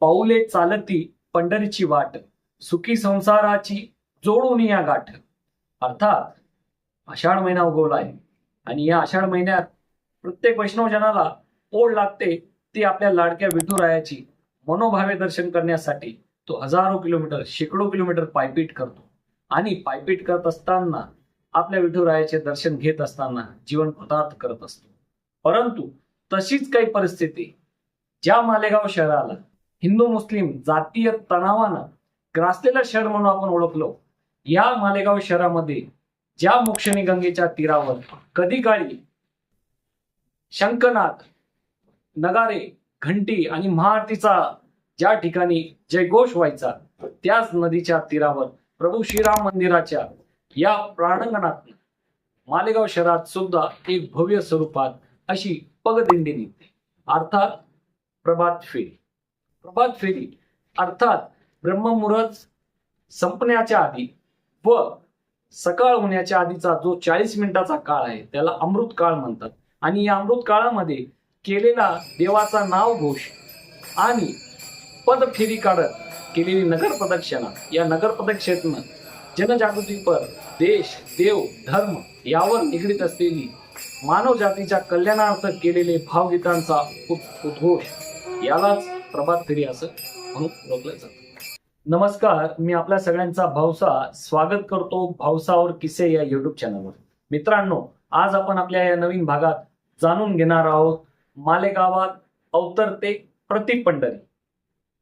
पाऊले चालती पंढरीची वाट सुखी संसाराची जोडून या गाठ. अर्थात आषाढ महिना उगवला आहे आणि या आषाढ महिन्यात प्रत्येक वैष्णवजनाला ओढ लागते ती आपल्या लाडक्या विठुरायाची मनोभावे दर्शन करण्यासाठी. तो हजारो किलोमीटर शेकडो किलोमीटर पायपीट करतो आणि पायपीट करत असताना आपल्या विठुरायाचे दर्शन घेत असताना जीवन कृतार्थ करत असतो. परंतु तशीच काही परिस्थिती ज्या मालेगाव शहराला हिंदू मुस्लिम जातीय तणावानं ग्रासलेलं शहर म्हणून आपण ओळखलो. या मालेगाव शहरामध्ये ज्या मोक्षणी गंगेच्या तीरावर कधी काळी शंखनाद नगारे घंटी आणि महाआरतीचा ज्या ठिकाणी जयघोष व्हायचा त्याच नदीच्या तीरावर प्रभू श्रीराम मंदिराच्या या प्रांगणात मालेगाव शहरात सुद्धा एक भव्य स्वरूपात अशी पगदिंडी निघते. अर्थात प्रभात फेरी. प्रभात फेरी अर्थात ब्रह्ममुहूर्त संपण्याच्या आधी व सकाळ होण्याच्या आधीचा जो चाळीस मिनिटाचा काळ आहे त्याला अमृत काळ म्हणतात. आणि या अमृत काळामध्ये केलेला देवाचा नाव घोष आणि पदफेरी काढत केलेली नगर प्रदक्षिणा. या नगर प्रदक्षिणेनं जनजागृतीपर देश देव धर्म यावर निगडीत असलेली मानव जातीच्या कल्याणार्थ केलेले भावगीतांचा उद्घोष यालाच प्रभात फेरी असं म्हणून ओळखलं जातं. नमस्कार मी आपल्या सगळ्यांचा भावसा स्वागत करतो भावसावर किसे या युट्यूब चॅनलवर मित्रांनो आज आपण आपल्या या नवीन भागात जाणून घेणार आहोत मालेगावात अवतरते प्रतीक पंढरी.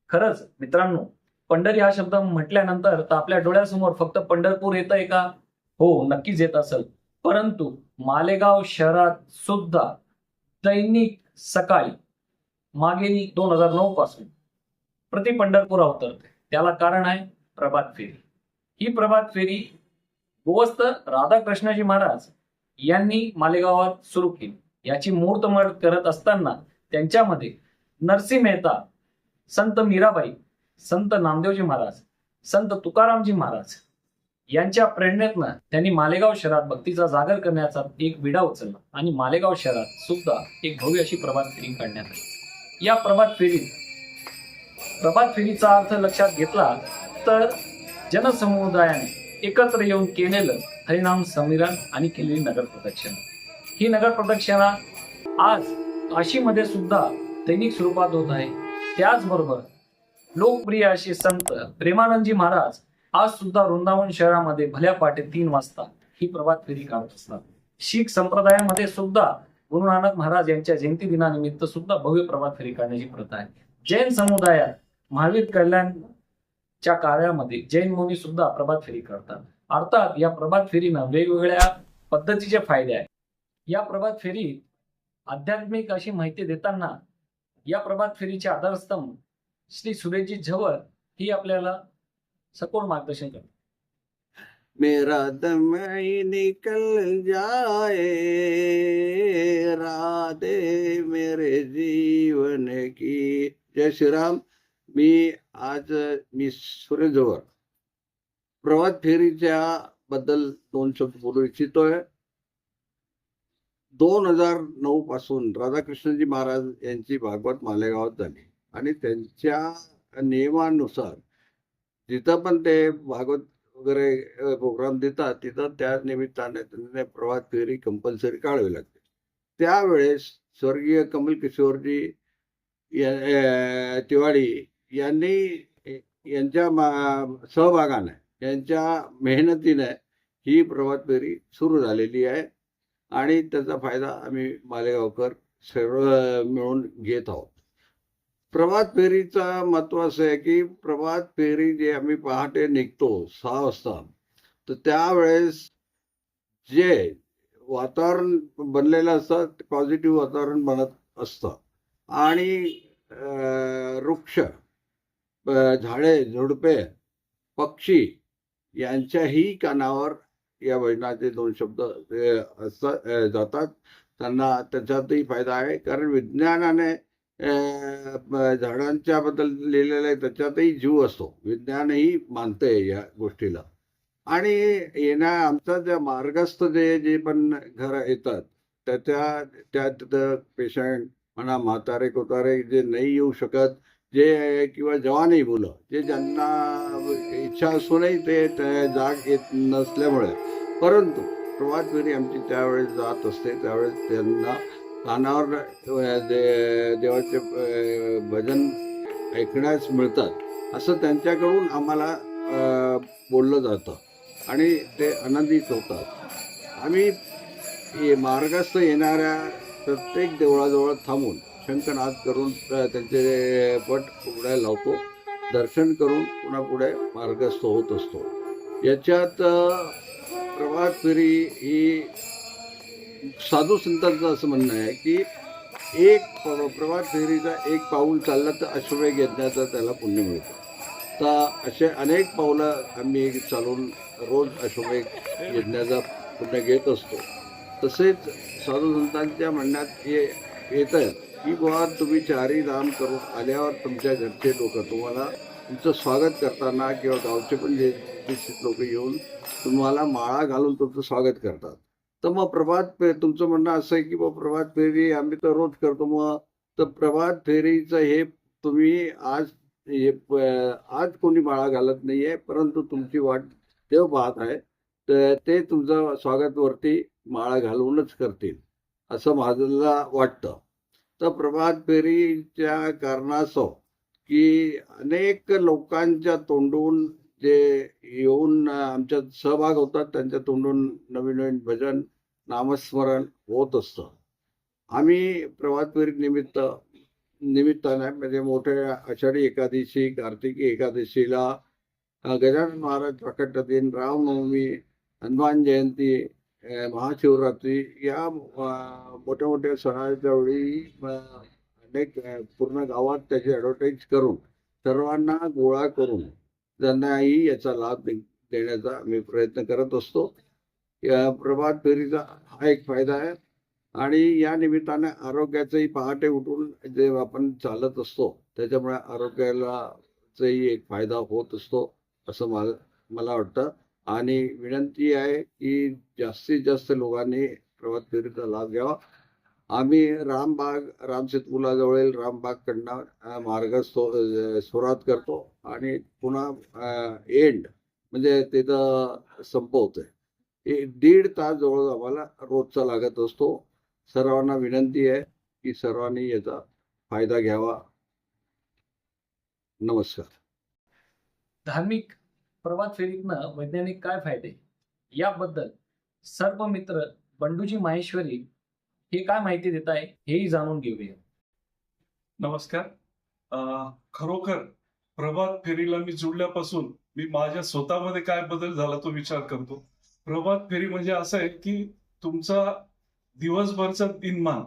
खरंच मित्रांनो पंढरी हा शब्द म्हटल्यानंतर तर आपल्या डोळ्यासमोर फक्त पंढरपूर येत आहे का? हो नक्कीच येत असेल. परंतु मालेगाव शहरात सुद्धा दैनिक सकाळी मागे दोन हजार नऊ पासून. प्रति पंढरपूर उतरते त्याला कारण आहे प्रभात फेरी. ही प्रभात फेरी गोवस्त राधाकृष्णाजी महाराज यांनी मालेगावात सुरू केली. याची मुहूर्तमड करत असताना त्यांच्यामध्ये नरसिंह मेहता संत मीराबाई संत नामदेवजी महाराज संत तुकारामजी महाराज यांच्या प्रेरणेतनं त्यांनी मालेगाव शहरात भक्तीचा जागर करण्याचा एक विडा उचलला आणि मालेगाव शहरात सुद्धा एक भव्य अशी प्रभात फेरी काढण्यात आली. या प्रभात फेरीत प्रभात फेरीचा अर्थ लक्षात घेतला तर जनसमुदायाने एकत्र येऊन केलेलं हरिनाम समीरण आणि केलेली नगर प्रदक्षिणा. ही नगर प्रदक्षिणा आज काशीमध्ये सुद्धा दैनिक स्वरूपात होत आहे. त्याचबरोबर लोकप्रिय असे संत प्रेमानंदजी महाराज आज सुद्धा वृंदावन शहरामध्ये भल्या पाटे तीन वाजता ही प्रभात फेरी काढत असतात. शीख संप्रदायामध्ये सुद्धा गुरु नानक महाराज यांच्या जयंती दिनानिमित्त सुद्धा भव्य प्रभात फेरी काढण्याची प्रथा आहे. जैन समुदायात महावीर कल्याणच्या कार्यामध्ये जैन मुनी सुद्धा प्रभात फेरी करतात. अर्थात या प्रभात फेरीनं वेगवेगळ्या पद्धतीचे फायदे आहेत. या प्रभात फेरीत आध्यात्मिक अशी माहिती देताना या प्रभात फेरीचे आधारस्तंभ श्री सुरेशजी झवळ ही आपल्याला सखोल मार्गदर्शन करतात. मेरा दम निकल जाए. रे जीवन की. जय श्रीराम. मी आज मी सुरेश जवळ फेरीच्या बद्दल दोन शब्द बोलू इच्छितोय. दोन हजार नऊ पासून राधाकृष्णजी महाराज यांची भागवत मालेगावात झाली. आणि त्यांच्या नियमानुसार जिथं पण ते भागवत वगैरे प्रोग्राम देतात तिथं त्या निमित्ताने त्यांनी प्रभात फेरी कंपल्सरी काढावी लागते. त्यावेळेस स्वर्गीय कमल किशोरजी या- तिवाडी यांनी यांच्या मा- सहभागाने यांच्या मेहनतीने ही प्रभात फेरी सुरू झालेली आहे. आणि त्याचा फायदा आम्ही मालेगावकर सर्व मिळून घेत आहोत. प्रभात फेरीचं महत्त्व असं आहे की प्रभात फेरी जे आम्ही पहाटे निघतो सहा वाजता तर त्यावेळेस जे वातावरण बनलेलं असतं पॉझिटिव्ह वातावरण बनत असतं. आणि वृक्ष झाडे झुडपे पक्षी यांच्याही कानावर या भजनाचे दोन शब्द असतात जातात. त्यांना त्याच्यातही फायदा आहे. कारण विज्ञानाने झाडांच्या बद्दल लिहिलेलं आहे त्याच्यातही जीव असतो. विज्ञानही मानते या गोष्टीला. आणि येण्या आमचा ज्या मार्गस्थ जे जे पण घर येतात त्याच्या त्या तिथं पेशंट म्हणा म्हातारे कोतारे जे नाही येऊ शकत जे किंवा जवानही मुलं जे ज्यांना इच्छा असूनही ते त्या जाग येत नसल्यामुळे. परंतु प्रवास फेरी आमची त्यावेळेस जात असते त्यावेळेस त्यांना कानावर दे देवाचे भजन ऐकण्यास मिळतात असं त्यांच्याकडून आम्हाला बोललं जातं. आणि ते आनंदित होतात आम्ही मार्गस्थ येणाऱ्या प्रत्येक देवळाजवळ थांबून शंखनाद करून त्यांचे पट पुढे लावतो. दर्शन करून पुन्हा पुढे मार्गस्थ होत असतो. याच्यात प्रभात फेरी ही साधू संतांचं असं म्हणणं आहे की एक प्रभात फेरीचा एक पाऊल चालला तर अश्वमेघ यज्ञाचा त्याला पुण्य मिळतं. तर असे अनेक पावलं आम्ही चालून रोज अश्वमेघ यज्ञाचा पुण्य घेत असतो. तसेच साधू संतांच्या म्हणण्यात ये येत आहे की बुवा तुम्ही चारही दान करून आल्यावर तुमच्या घरचे लोक तुम्हाला तुमचं स्वागत करताना किंवा गावचे पण जे लोक येऊन तुम्हाला माळा घालून तुमचं स्वागत करतात. तर मग प्रभात फे तुमचं म्हणणं असं आहे की मग प्रभात फेरी आम्ही तर रोज करतो मग तर प्रभात फेरीचं हे तुम्ही आज हे आज कोणी माळा घालत नाहीये परंतु तुमची वाट ते पाहत आहे. तर ते तुमचं स्वागतवरती माळा घालूनच करतील असं माझला वाटतं. तर प्रभात फेरीच्या कारणास्तव की अनेक लोकांच्या तोंडून जे येऊन आमच्यात सहभाग होतात त्यांच्या तोंडून नवीन नवीन भजन नामस्मरण होत असतं. आम्ही प्रभात फेरी निमित्त निमित्ताने म्हणजे मोठ्या आषाढी एकादशी कार्तिकी एकादशीला गजानन महाराज प्रकट दिन रामनवमी हनुमान जयंती महाशिवरात्री या मोठ्या मोठ्या सणाच्या वेळी अनेक पूर्ण गावात त्याची ॲडव्हर्टाईज करून सर्वांना गोळा करून त्यांनाही याचा लाभ देण्याचा आम्ही प्रयत्न करत असतो या प्रभात फेरीचा हा एक फायदा आहे आणि या निमित्ताने आरोग्याचंही पहाटे उठून जे आपण चालत असतो त्याच्यामुळे आरोग्यालाचाही एक फायदा होत असतो असं मला मला वाटतं. आणि विनंती आहे की जास्तीत जास्त लोकांनी प्रभात फेरीचा लाभ घ्यावा. आम्ही रामबाग रामसेतपुलाजवळील रामबागकडनं मार्ग सो सुरुवात करतो आणि पुन्हा एंड म्हणजे तिथं संपवतोय. दीड तास जवळ आम्हाला रोजचा लागत असतो. सर्वांना विनंती आहे की सर्वांनी याचा फायदा घ्यावा. नमस्कार. धार्मिक प्रभात फेरीतनं वैज्ञानिक काय फायदे? याबद्दल सर्व मित्र बंडूजी माहेश्वरी हे काय माहिती देत आहे हेही जाणून घेऊया. नमस्कार. खरोखर प्रभात फेरीला मी जुळल्यापासून मी माझ्या स्वतःमध्ये काय बदल झाला तो विचार करतो. प्रभात फेरी म्हणजे असं आहे की तुमचा दिवसभरचा दिनमान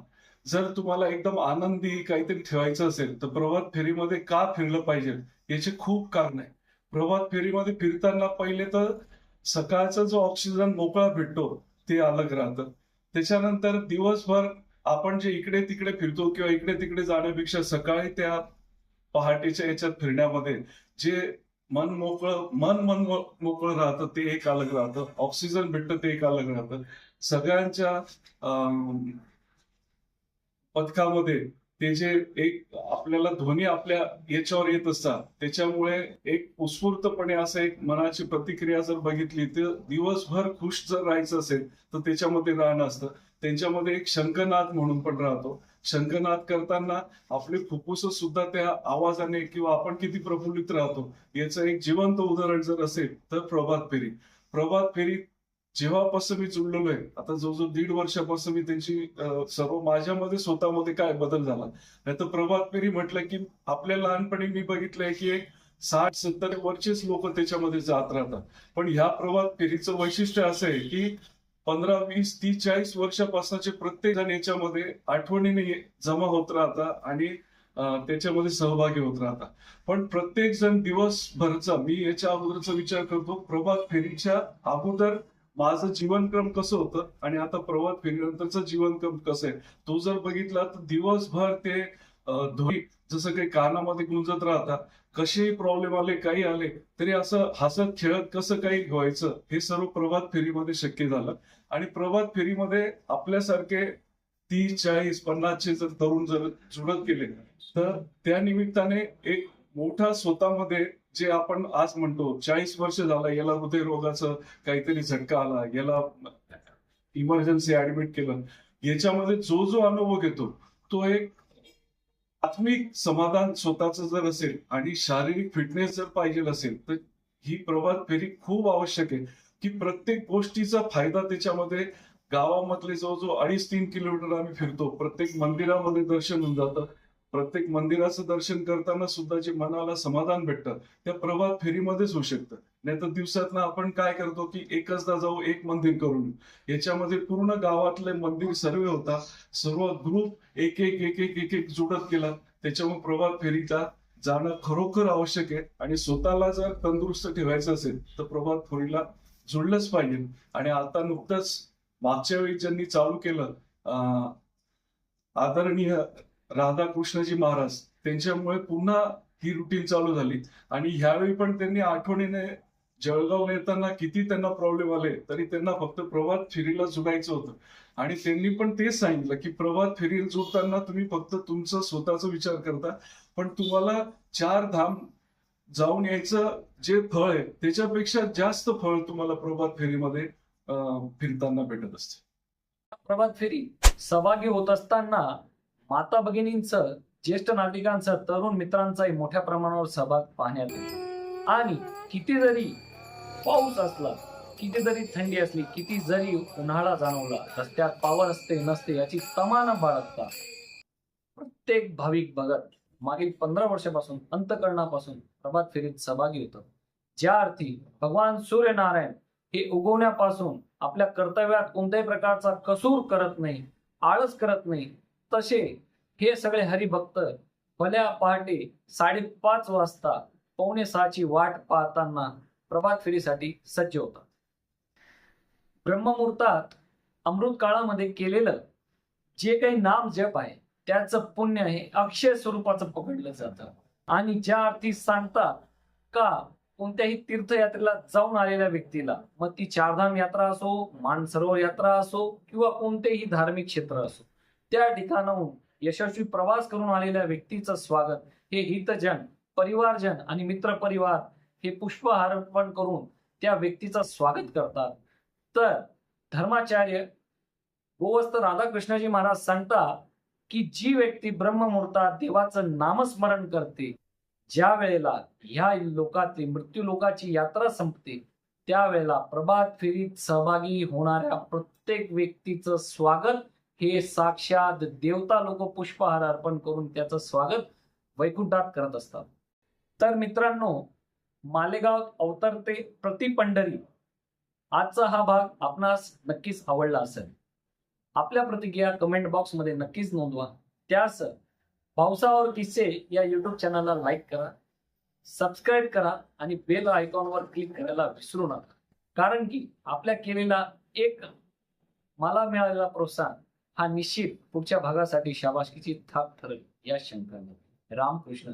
जर तुम्हाला एकदम आनंदी काहीतरी ठेवायचं असेल तर प्रभात फेरीमध्ये का फिरलं पाहिजे याचे खूप कारण आहे. प्रभात फेरीमध्ये फिरताना पहिले तर सकाळचा जो ऑक्सिजन मोकळा भेटतो ते अलग राहतं. त्याच्यानंतर दिवसभर आपण जे इकडे तिकडे फिरतो किंवा इकडे तिकडे जाण्यापेक्षा सकाळी त्या पहाटेच्या याच्यात फिरण्यामध्ये जे मन मोकळं मन मन मो- मोकळं राहतं ते एक अलग राहतं. ऑक्सिजन भेटतं ते एक अलग राहतं. सगळ्यांच्या अं, पथकामध्ये ते जे एक आपल्याला ध्वनी आपल्या याच्यावर येत असतात त्याच्यामुळे एक उत्स्फूर्तपणे असं एक मनाची प्रतिक्रिया जर बघितली तर दिवसभर खुश जर राहायचं असेल तर त्याच्यामध्ये राहणं असतं. त्यांच्यामध्ये एक शंखनाद म्हणून पण राहतो. शंखनाद करताना आपले फुफ्फुस सुद्धा त्या आवाजाने किंवा आपण किती प्रफुल्लित राहतो याचं एक जिवंत उदाहरण जर असेल तर प्रभात फेरी. प्रभात फेरी जेव्हापासून मी जुळलेलो आहे आता जवळजवळ दीड वर्षापासून मी त्यांची सर्व माझ्यामध्ये स्वतःमध्ये काय बदल झाला. नाही तर प्रभात फेरी म्हटलं की आपल्या लहानपणी मी बघितलंय की एक साठ सत्तर वरचेच लोक त्याच्यामध्ये जात राहतात. पण ह्या प्रभात फेरीचं वैशिष्ट्य असं आहे की पंधरा वीस तीस चाळीस वर्षापासूनचे प्रत्येक जण याच्यामध्ये आठवणीने जमा होत राहतात आणि त्याच्यामध्ये सहभागी होत राहतात. पण प्रत्येक जण दिवसभरचा मी याच्या अगोदरचा विचार करतो प्रभात फेरीच्या अगोदर माझं जीवनक्रम कसं होतं आणि आता प्रभात फेरीनंतरचं जीवनक्रम कसं आहे? तो जर बघितला तर दिवसभर ते धोई जसं काही कानामध्ये गुंजत राहतात कसेही प्रॉब्लेम आले काही आले तरी असं हसत खेळत कसं काही व्हायचं हे सर्व प्रभात फेरीमध्ये शक्य झालं. आणि प्रभात फेरीमध्ये आपल्यासारखे तीस चाळीस पन्नासचे जर तरुण जर जुळत गेले तर त्या निमित्ताने एक मोठा स्वतःमध्ये जे आपण आज म्हणतो चाळीस वर्ष झाला याला हृदयरोगाचं काहीतरी झटका आला याला इमर्जन्सी ऍडमिट केलं. याच्यामध्ये जो जो अनुभव घेतो तो एक आत्मिक समाधान स्वतःच जर असेल आणि शारीरिक फिटनेस जर पाहिजे असेल तर ही प्रभात फेरी खूप आवश्यक आहे. की प्रत्येक गोष्टीचा फायदा त्याच्यामध्ये गावामधले जवळजवळ अडीच तीन किलोमीटर आम्ही फिरतो. प्रत्येक मंदिरामध्ये दर्शन होऊन जातं. प्रत्येक मंदिराचं दर्शन करताना सुद्धा जे मनाला समाधान भेटतं त्या प्रभात फेरीमध्येच होऊ शकतं. नाही तर दिवसातनं आपण काय करतो की एकचदा जाऊ एक मंदिर करून याच्यामध्ये पूर्ण गावातले मंदिर सर्वे होता सर्व ग्रुप एक एक एक एक एक एक जुडत केला त्याच्यामुळे प्रभात फेरीचा जाणं खरोखर आवश्यक आहे. आणि स्वतःला जर तंदुरुस्त ठेवायचं असेल तर प्रभात फेरीला जुळलंच पाहिजे. आणि आता नुकतंच मागच्या वेळी ज्यांनी चालू केलं अं, आदरणीय राधाकृष्णजी महाराज त्यांच्यामुळे पुन्हा ही रुटीन चालू झाली. आणि ह्यावेळी पण त्यांनी आठवणीने जळगाव येताना किती त्यांना प्रॉब्लेम आले तरी त्यांना फक्त प्रभात फेरीला जुडायचं होतं. आणि त्यांनी पण तेच सांगितलं की प्रभात फेरीला झुकताना तुम्ही फक्त तुमचं स्वतःचा विचार करता पण तुम्हाला चार धाम जाऊन यायचं जे फळ आहे त्याच्यापेक्षा जास्त फळ तुम्हाला प्रभात फेरीमध्ये फिरताना भेटत असते. प्रभात फेरी सहभागी होत असताना माता भगिनींचं ज्येष्ठ नाटिकांचं तरुण मित्रांचाही मोठ्या प्रमाणावर सहभाग पाहण्यात येतो. आणि किती जरी पाऊस असला किती जरी थंडी असली किती जरी उन्हाळा जाणवला रस्त्यात पावर असते नसते याची तमाना बाळगता. प्रत्येक भाविक भगत मागील पंधरा वर्षापासून अंतकरणापासून प्रभात फेरीत सहभागी होतं. ज्या अर्थी भगवान सूर्यनारायण हे उगवण्यापासून आपल्या कर्तव्यात कोणत्याही प्रकारचा कसूर करत नाही आळस करत नाही तसे हे सगळे हरिभक्त भल्या पहाटे साडेपाच वाजता पावणे सहाची वाट पाहताना प्रभात फेरीसाठी सज्ज होतात. ब्रह्ममुहूर्तात अमृत काळामध्ये केलेलं जे काही नाम जप आहे त्याचं पुण्य हे अक्षय स्वरूपाचं पकडलं जातं. आणि ज्या अर्थी सांगतात का कोणत्याही तीर्थयात्रेला जाऊन आलेल्या व्यक्तीला मग ती चारधाम यात्रा असो मानसरोवर यात्रा असो किंवा कोणतेही धार्मिक क्षेत्र असो त्या ठिकाणाहून यशस्वी प्रवास करून आलेल्या व्यक्तीचं स्वागत. हे हितजन परिवारजन आणि मित्र परिवार हे पुष्पहार अर्पण करून त्या व्यक्तीचं स्वागत करतात. तर धर्माचार्य गोवस्त राधाकृष्णजी महाराज सांगता की जी व्यक्ती ब्रह्ममुहूर्तात देवाचं नामस्मरण करते ज्या वेळेला ह्या लोकातली मृत्यू लोकाची यात्रा संपते त्यावेळेला प्रभात फेरीत सहभागी होणाऱ्या प्रत्येक व्यक्तीचं स्वागत हे साक्षात देवता लोक पुष्पहार अर्पण करून त्याचं स्वागत वैकुंठात करत असतात. तर मित्रांनो मालेगाव अवतरते प्रति पंढरी आजचा हा भाग आपणास नक्कीच आवडला असेल. आपल्या प्रतिक्रिया कमेंट बॉक्समध्ये नक्कीच नोंदवा. त्यास पावसावर किस्से या यूट्यूब चॅनलला लाईक करा सबस्क्राईब करा आणि बेल आयकॉनवर क्लिक करायला विसरू नका. कारण की आपल्या केलेला एक मला मिळालेला प्रोत्साहन हा निश्चित पुढच्या भागासाठी शाबासकीची थाप ठरेल या शंकाने. रामकृष्ण.